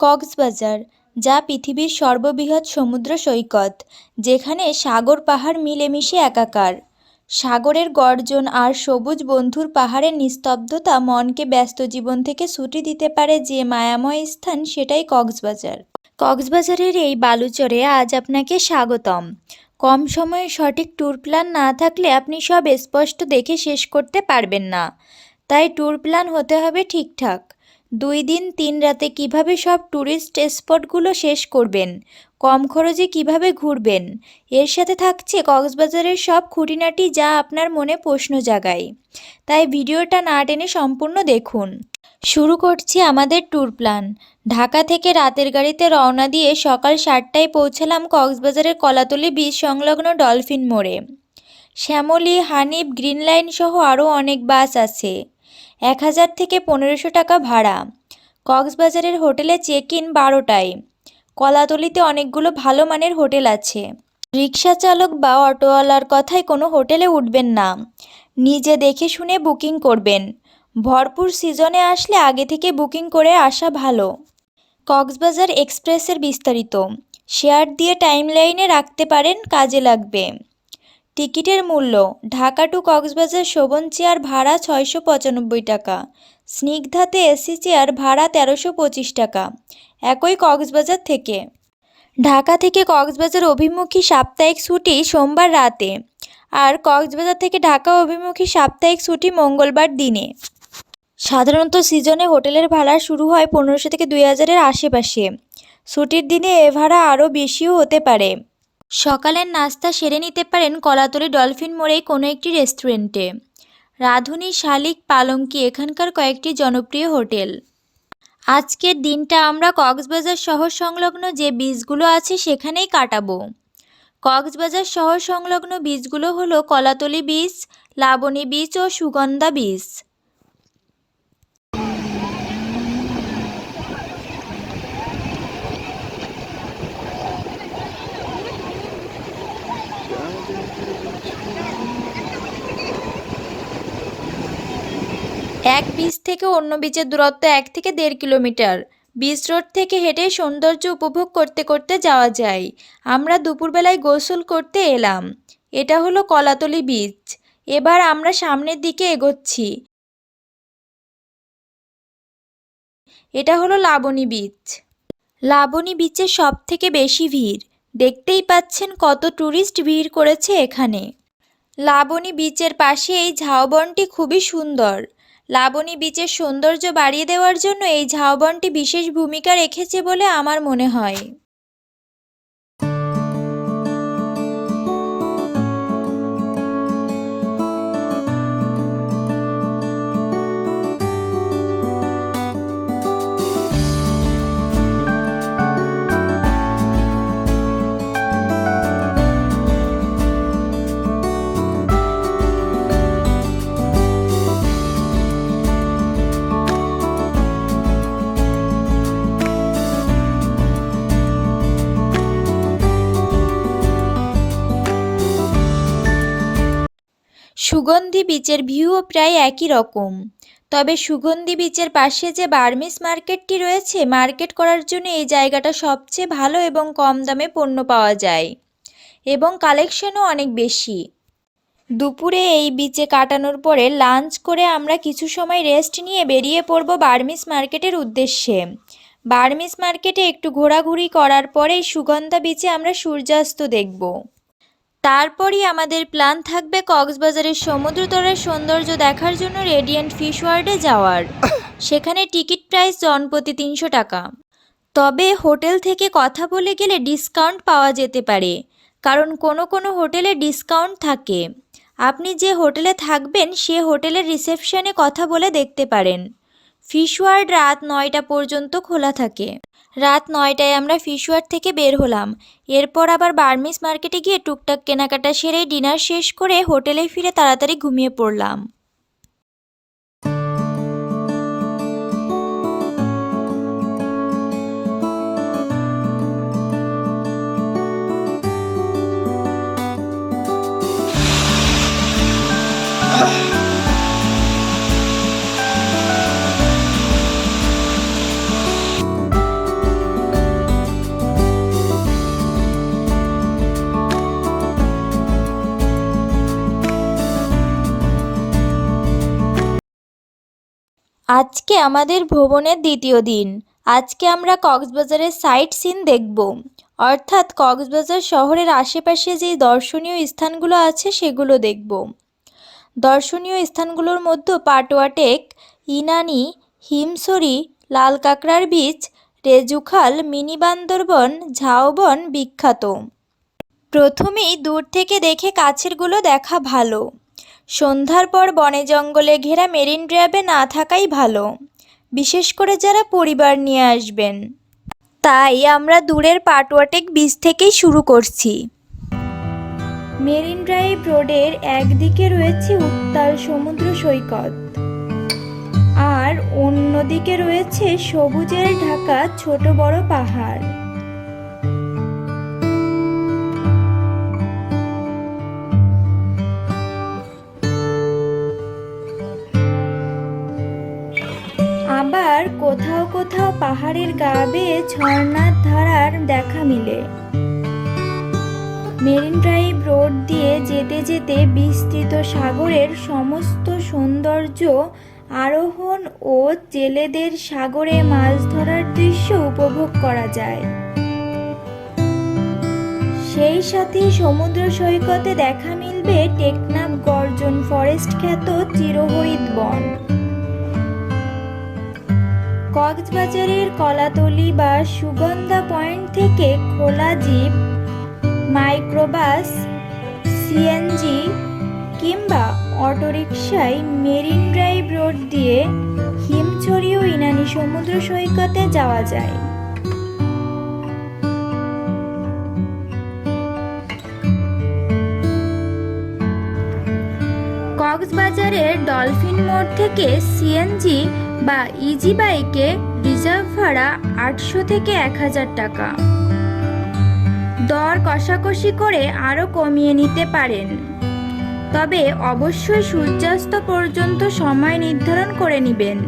কক্সবাজার, যা পৃথিবীর সর্ববৃহৎ সমুদ্র সৈকত, যেখানে সাগর পাহাড় মিলেমিশে একাকার। সাগরের গর্জন আর সবুজ বন্ধুর পাহাড়ের নিস্তব্ধতা মনকে ব্যস্ত জীবন থেকে ছুটি দিতে পারে যে মায়াময় স্থান সেটাই কক্সবাজার। কক্সবাজারের এই বালুচরে আজ আপনাকে স্বাগতম। কম সময়ে সঠিক ট্যুর প্ল্যান না থাকলে আপনি সব স্পষ্ট দেখে শেষ করতে পারবেন না। তাই ট্যুর প্ল্যান হতে হবে ঠিকঠাক। দুই দিন, তিন রাতে কীভাবে সব ট্যুরিস্ট স্পটগুলো শেষ করবেন? কম খরচে কীভাবে ঘুরবেন? এর সাথে থাকছে কক্সবাজারের সব খুঁটিনাটি যা আপনার মনে প্রশ্ন জাগায়। তাই ভিডিওটা না টেনে সম্পূর্ণ দেখুন। শুরু করছি আমাদের ট্যুর প্ল্যান ঢাকা থেকে রাতের গাড়িতে রওনা দিয়ে সকাল সাতটায় পৌঁছালাম কক্সবাজারের কলাতলি বীজ সংলগ্ন ডলফিন মোড়ে। শ্যামলী, হানিফ গ্রিন লাইন সহ আরও অনেক বাস আছে। এক হাজার থেকে পনেরোশো টাকা ভাড়া। কক্সবাজারের হোটেলে চেক ইন বারোটায়। কলাতলিতে অনেকগুলো ভালো মানের হোটেল আছে। রিক্সা চালক বা অটোওয়ালার কথায় কোনো হোটেলে উঠবেন না। নিজে দেখে শুনে বুকিং করবেন। ভরপুর সিজনে আসলে আগে থেকে বুকিং করে আসা ভালো। কক্সবাজার এক্সপ্রেসের বিস্তারিত। শেয়ার দিয়ে টাইমলাইনে রাখতে পারেন, কাজে লাগবে। টিকিটের মূল্য ঢাকা টু কক্সবাজার শোভন চেয়ার ভাড়া ছয়শো পঁচানব্বই টাকা। স্নিগ্ধাতে এসি চেয়ার ভাড়া তেরোশো পঁচিশ টাকা। একই কক্সবাজার থেকে। ঢাকা থেকে কক্সবাজার অভিমুখী সাপ্তাহিক ছুটি সোমবার রাতে আর কক্সবাজার থেকে ঢাকা অভিমুখী সাপ্তাহিক ছুটি মঙ্গলবার দিনে। সাধারণত সিজনে হোটেলের ভাড়া শুরু হয় পনেরোশো থেকে দুই হাজারের আশেপাশে। ছুটির দিনে এ ভাড়া আরও বেশিও হতে পারে। সকালের নাস্তা সেরে নিতে পারেন কলাতলি ডলফিন মোড়েই কোনো একটি রেস্টুরেন্টে। রাঁধুনি শালিক পালঙ্কি এখানকার কয়েকটি জনপ্রিয় হোটেল। আজকের দিনটা আমরা কক্সবাজার শহর সংলগ্ন যে বীজগুলো আছে সেখানেই কাটাবো। কক্সবাজার শহর সংলগ্ন বীজগুলো হলো কলাতলি বীজ, লাবণী বীচ ও সুগন্ধা বীচ এক বীচ থেকে অন্য বীচের দূরত্ব এক থেকে দেড় কিলোমিটার। বীচ রোড থেকে হেঁটে সৌন্দর্য উপভোগ করতে করতে যাওয়া যায়। আমরা দুপুরবেলায় গোসল করতে এলাম। এটা হলো কলাতলি বীচ। এবার আমরা সামনের দিকে এগোচ্ছি। এটা হলো লাবণী বীচ। লাবণী বিচে সব থেকে বেশি ভিড়। দেখতেই পাচ্ছেন কত ট্যুরিস্ট ভিড় করেছে এখানে। লাবণী বিচের পাশে এই ঝাউবনটি খুবই সুন্দর। লাবণী বিচের সৌন্দর্য বাড়িয়ে দেওয়ার জন্য এই ঝাউবনটি বিশেষ ভূমিকা রেখেছে বলে আমার মনে হয়। সুগন্ধি বিচের ভিউও প্রায় একই রকম। তবে সুগন্ধি বিচের পাশে যে বার্মিস মার্কেটটি রয়েছে, মার্কেট করার জন্য এই জায়গাটা সবচেয়ে ভালো এবং কম দামে পণ্য পাওয়া যায় এবং কালেকশনও অনেক বেশি। দুপুরে এই বিচে কাটানোর পরে লাঞ্চ করে আমরা কিছু সময় রেস্ট নিয়ে বেরিয়ে পড়ব বার্মিস মার্কেটের উদ্দেশ্যে। বার্মিস মার্কেটে একটু ঘোরাঘুরি করার পরেই সুগন্ধা বিচে আমরা সূর্যাস্ত দেখব। তারপরই আমাদের প্ল্যান থাকবে কক্সবাজারের সমুদ্রতরের সৌন্দর্য দেখার জন্য রেডিয়েন্ট ফিশ ওয়ার্ল্ডে যাওয়ার। সেখানে টিকিট প্রাইস জনপ্রতি তিনশো টাকা। তবে হোটেল থেকে কথা বলে গেলে ডিসকাউন্ট পাওয়া যেতে পারে, কারণ কোনো কোনো হোটেলে ডিসকাউন্ট থাকে। আপনি যে হোটেলে থাকবেন, সে হোটেলের রিসেপশনে কথা বলে দেখতে পারেন। ফিশ ওয়ার্ল্ড রাত নয়টা পর্যন্ত খোলা থাকে। রাত নয়টায় আমরা ফিশওয়ার্ড থেকে বের হলাম। এরপর আবার বার্মিস মার্কেটে গিয়ে টুকটাক কেনাকাটা সেরে ডিনার শেষ করে হোটেলে ফিরে তাড়াতাড়ি ঘুমিয়ে পড়লাম। আজকে আমাদের ভ্রমণের দ্বিতীয় দিন। আজকে আমরা কক্সবাজারের সাইট সিন দেখব। অর্থাৎ কক্সবাজার শহরের আশেপাশে যেই দর্শনীয় স্থানগুলো আছে সেগুলো দেখব। দর্শনীয় স্থানগুলোর মধ্যে পাটওয়াটেক, ইনানি, হিমসরি লাল কাঁকড়ার বীচ, রেজুখাল, মিনি বান্দরবন, ঝাউবন বিখ্যাত। প্রথমেই দূর থেকে দেখে কাছেরগুলো দেখা ভালো। সন্ধ্যার পর বনে জঙ্গলে ঘেরা মেরিন ড্রাইভে না থাকাই ভালো, বিশেষ করে যারা পরিবার নিয়ে আসবেন। তাই আমরা দূরের পাটওয়াটেক বীচ থেকেই শুরু করছি। মেরিন ড্রাইভ রোডের একদিকে রয়েছে উত্তাল সমুদ্র সৈকত, আর অন্যদিকে রয়েছে সবুজের ঢাকা ছোট বড় পাহাড়। আবার কোথাও কোথাও পাহাড়ের গা বেয়ে ঝর্ণার ধারার দেখা মিলে। মেরিন ড্রাইভ রোড দিয়ে যেতে যেতে বিস্তৃত সাগরের সমস্ত সৌন্দর্য আরোহণ ও জেলেদের সাগরে মাছ ধরার দৃশ্য উপভোগ করা যায়। সেই সাথে সমুদ্র সৈকতে দেখা মিলবে টেকনাফ গর্জন ফরেস্ট খ্যাত চিরহরিৎ বন। কক্সবাজারের কলাতলি বা সুগন্ধা পয়েন্ট থেকে খোলা জিপ, মাইক্রোবাস সিএনজি কিংবা অটোরিকশায় মেরিন ড্রাইভ রোড দিয়ে হিমছড়ি ও ইনানি সমুদ্র সৈকতে যাওয়া যায়। কক্সবাজারের ডলফিন মোড় থেকে সিএনজি বা ইজি বাইকে রিজার্ভ ভাড়া আটশো থেকে এক হাজার টাকা। দর কষাকষি করে আরও কমিয়ে নিতে পারেন। তবে অবশ্যই সূর্যাস্ত পর্যন্ত সময় নির্ধারণ করে নেবেন।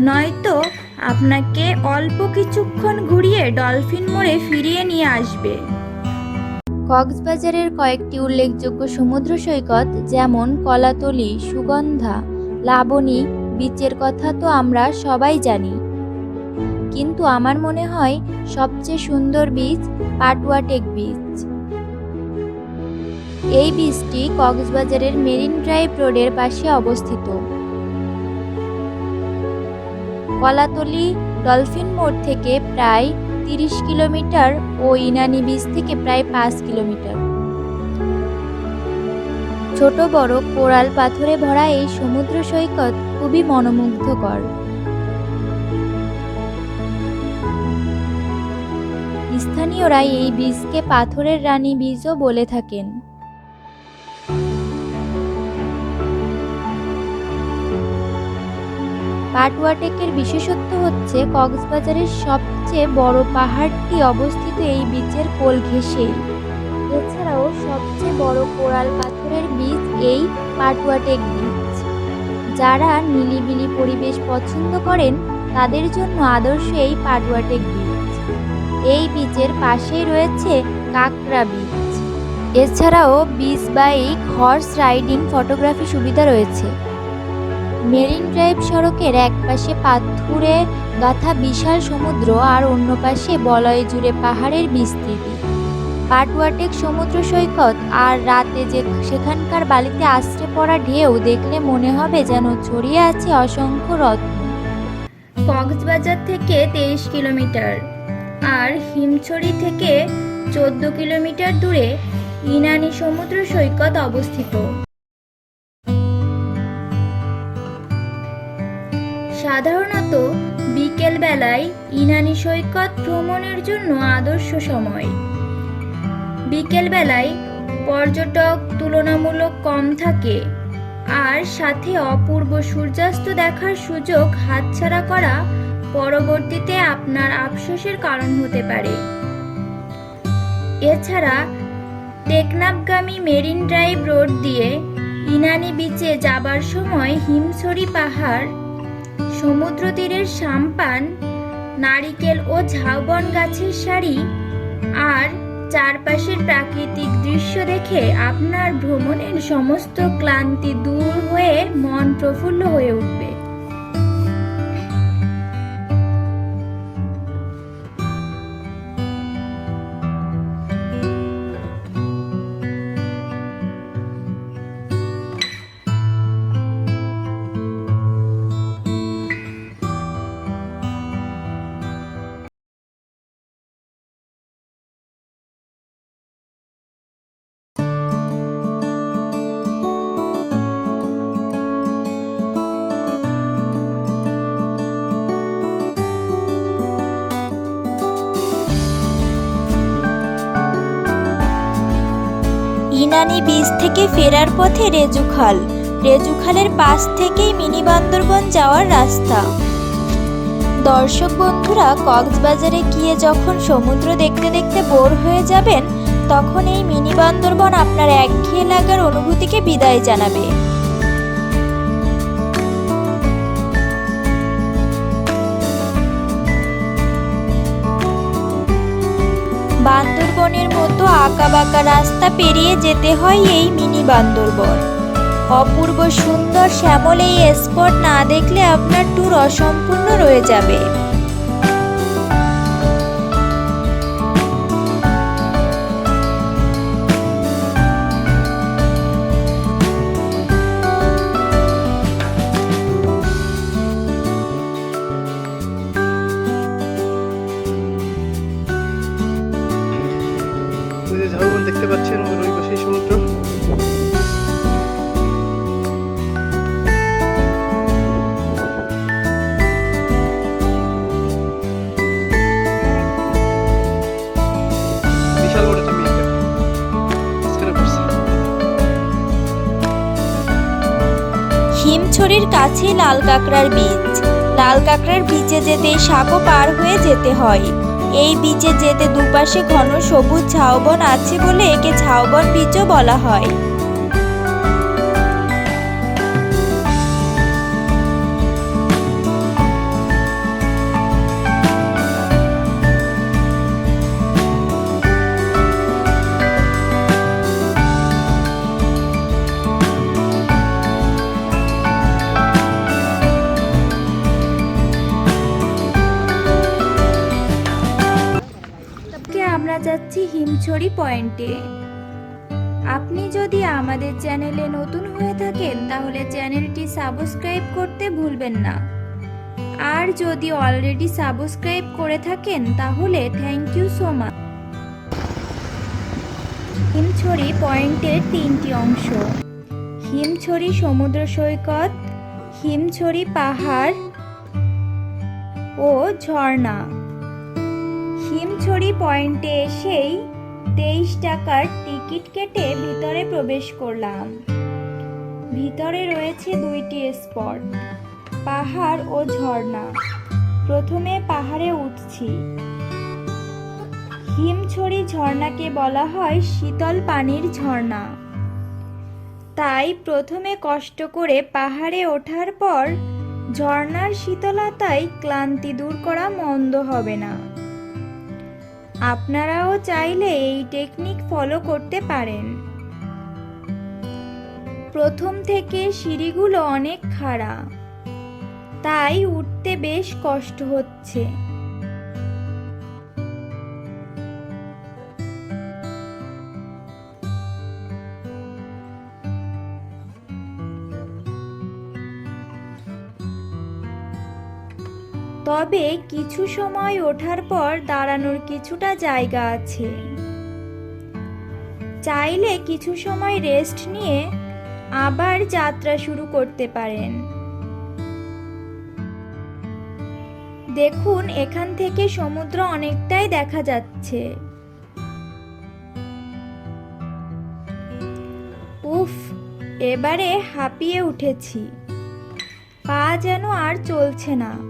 নয়তো আপনাকে অল্প কিছুক্ষণ ঘুরিয়ে ডলফিন মোড়ে ফিরিয়ে নিয়ে আসবে। কক্সবাজারের কয়েকটি উল্লেখযোগ্য সমুদ্র সৈকত যেমন কলাতলি, সুগন্ধা, লাবণী বিচের কথা তো আমরা সবাই জানি। কিন্তু আমার মনে হয় সবচেয়ে সুন্দর বীচ পাটুয়াটেক বীচ এই বীচটি কক্সবাজারের মেরিন ড্রাইভ রোডের পাশে অবস্থিত। কলাতলি ডলফিন মোড় থেকে প্রায় তিরিশ কিলোমিটার ও ইনানি বীচ থেকে প্রায় পাঁচ কিলোমিটার। ছোট বড় কোরাল পাথরে ভরা এই সমুদ্র সৈকত খুবই মনোমুগ্ধকর। স্থানীয়রা এই বীজকে পাথরের রানী বীজও বলে থাকেন। পাটওয়াটেকের বিশেষত্ব হচ্ছে, কক্সবাজারের সবচেয়ে বড় পাহাড়টি অবস্থিত এই বীচের কোল ঘেঁষেই। সবচেয়ে বড় কোরাল পাথরের বীজ এই পাটুয়াটেক বীচ যারা নিলিবিলি পরিবেশ পছন্দ করেন, তাদের জন্য আদর্শ এই পাটুয়াটেক বীচ এই বীচের পাশেই রয়েছে কাকরা বীজ। এছাড়াও বীজ বাইক হর্স রাইডিং ফটোগ্রাফি সুবিধা রয়েছে। মেরিন ড্রাইভ সড়কের এক পাশে পাথুরে গাথা বিশাল সমুদ্র আর অন্য পাশে বলয় জুড়ে পাহাড়ের বিস্তৃতি। পাটওয়াটেক সমুদ্র সৈকত আর রাতে যে সেখানকার বালিতে আশ্রে পড়া ঢেউ দেখলে মনে হবে যেন ছড়িয়ে আছে অসংখ্য রত্ন কক্সবাজার থেকে তেইশ কিলোমিটার আর হিমছড়ি থেকে চোদ্দ কিলোমিটার দূরে ইনানি সমুদ্র সৈকত অবস্থিত। সাধারণত বিকেল বেলায় ইনানি সৈকত ভ্রমণের জন্য আদর্শ সময়। বিকেল বেলায় পর্যটক তুলনামূলক কম থাকে, আর সাথে অপূর্ব সূর্যাস্ত দেখার সুযোগ হাতছাড়া করা পরবর্তীতে আপনার আফসোসের কারণ হতে পারে। এছাড়া, টেকনাফগামী মেরিন ড্রাইভ রোড দিয়ে ইনানি বিচে যাবার সময় হিমছড়ি পাহাড়, সমুদ্র তীরের সাম্পান, নারিকেল ও ঝাউবন গাছের সারি, আর চারপাশের প্রাকৃতিক দৃশ্য দেখে আপনার ভ্রমণের সমস্ত ক্লান্তি দূর হয়ে মন প্রফুল্ল হয়ে উঠবে। ইনানি বীজ থেকে ফেরার পথে রেজুখাল। রেজুখালের পাশ থেকেই মিনি বান্দরবন যাওয়ার রাস্তা। দর্শক বন্ধুরা, কক্সবাজারে গিয়ে যখন সমুদ্র দেখতে দেখতে বোর হয়ে যাবেন, তখন এই মিনি বান্দরবন আপনার একঘেয়ে লাগার অনুভূতিকে বিদায় জানাবে। বান্দরবনের মতো আঁকাবাঁকা রাস্তা পেরিয়ে যেতে হয় এই মিনি বান্দরবন। অপূর্ব সুন্দর শ্যামল এই স্পট না দেখলে আপনার ট্যুর অসম্পূর্ণ রয়ে যাবে। হিমছড়ির কাছে লাল কাঁকড়ার বীজ। লাল কাঁকড়ার বীজে যেতে সাঁকো পার হয়ে যেতে হয়। এই বীজে যেতে দুপাশে ঘন সবুজ ঝাউবন আছে বলে একে ঝাউবন বীজও বলা হয়। হিমছড়ি পয়েন্টে। আপনি যদি আমাদের চ্যানেলে নতুন হয়ে থাকেন, তাহলে চ্যানেলটি সাবস্ক্রাইব করতে ভুলবেন না। আর যদি অলরেডি সাবস্ক্রাইব করে থাকেন, তাহলে thank you so much Himchari পয়েন্টের তিনটি অংশ। হিমছড়ি সমুদ্র সৈকত, হিমছড়ি পাহাড় ও ঝর্ণা। হিমছড়ি পয়েন্টে এসেই তেইশ টাকার টিকিট কেটে ভিতরে প্রবেশ করলাম। ভিতরে রয়েছে দুইটি স্পট, পাহাড় ও ঝর্ণা। প্রথমে পাহাড়ে উঠছি। হিমছড়ি ঝর্ণাকে বলা হয় শীতল পানির ঝর্ণা। তাই প্রথমে কষ্ট করে পাহাড়ে ওঠার পর ঝর্ণার শীতলতায় ক্লান্তি দূর করা মন্দ হবে না। আপনারাও চাইলে এই টেকনিক ফলো করতে পারেন। প্রথম থেকে সিঁড়িগুলো অনেক খাড়া, তাই উঠতে বেশ কষ্ট হচ্ছে। তবে কিছু সময় ওঠার পর দাঁড়ানোর কিছুটা জায়গা আছে। চাইলে কিছু সময় রেস্ট নিয়ে আবার যাত্রা শুরু করতে পারেন। দেখুন, এখান থেকে সমুদ্র অনেকটাই দেখা যাচ্ছে। উফ, এবারে হাঁপিয়ে উঠেছি। পা যেন আর চলছে না।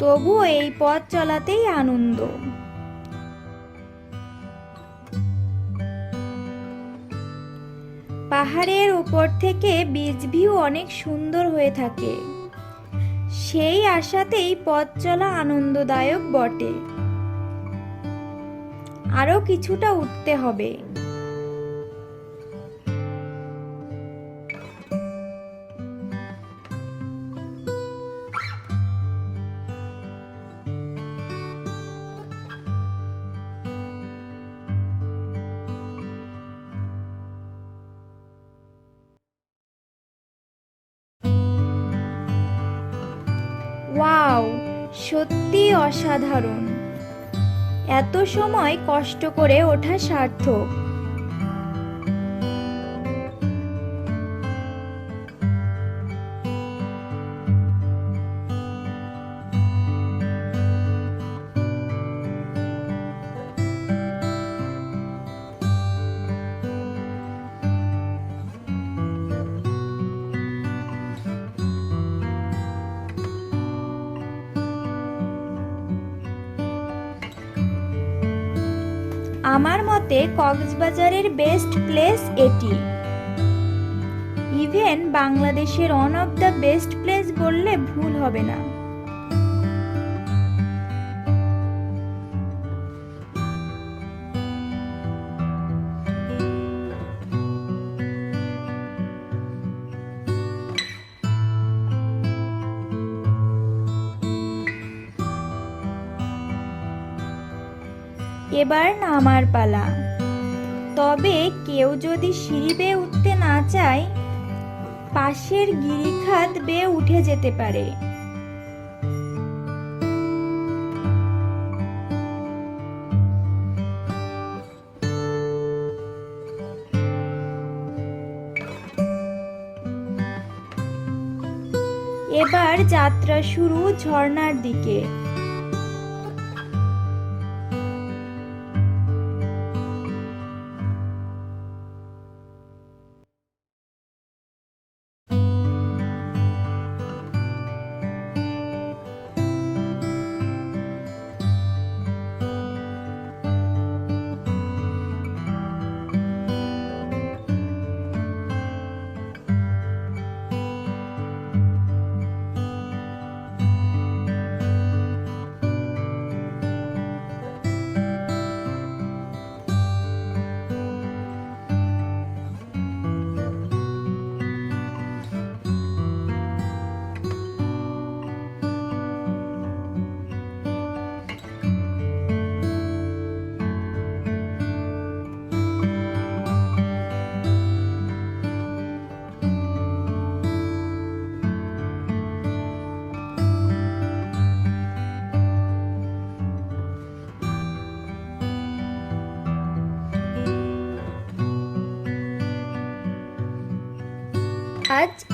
তবুও এই পথ চলাতেই আনন্দ। পাহাড়ের উপর থেকে বীজ ভিউ অনেক সুন্দর হয়ে থাকে। সেই আশাতেই পথ চলা আনন্দদায়ক বটে। আরও কিছুটা উঠতে হবে। সত্যি অসাধারণ। এত সময় কষ্ট করে ওঠা সার্থক। আমার মতে কক্সবাজারের বেস্ট প্লেস এটি। ইভেন বাংলাদেশের one of the best place বললে ভুল হবে না। এবার নামার পালা। তবে কেউ যদি সিঁড়ি বেয়ে উঠতে না চায়, পাশের গিরিখাত বেয়ে উঠে যেতে পারে। এবার যাত্রা শুরু ঝর্ণার দিকে।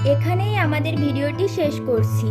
এখানেই আমাদের ভিডিওটি শেষ করছি।